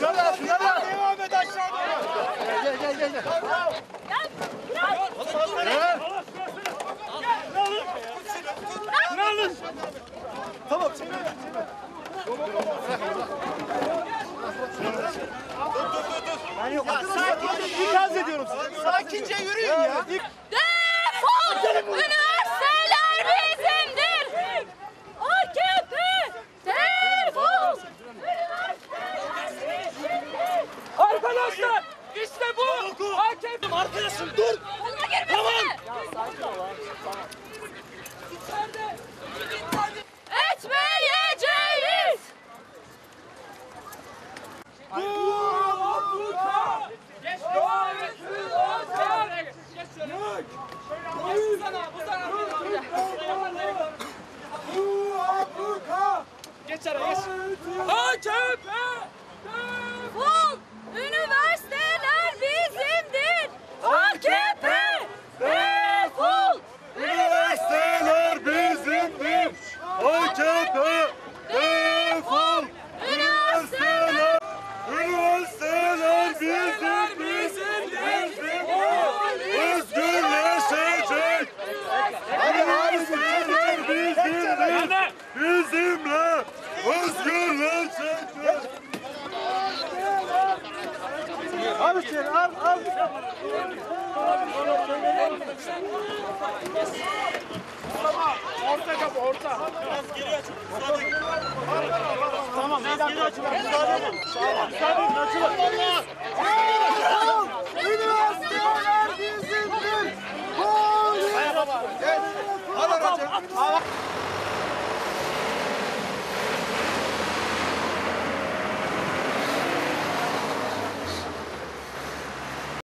Şuna da, şuna da. Devam et aşağıya. Gel, gel, gel. gel. Ne alın? Tamam, çevir. Ben yok. Sakince, ikaz ediyorum size. Sakince yürüyün ya. Bu. AKP Arkadaşım dur. Koluma girmesene! Etmeyeceğiz! Geç Bu sana, bu sana. Geç araya geç. AKP! Bizimle özgürleşecek. Al içeri al al. Orta kapı, orta. Tamam biraz geri açın. Müsaade edin. Müsaade edin açılın.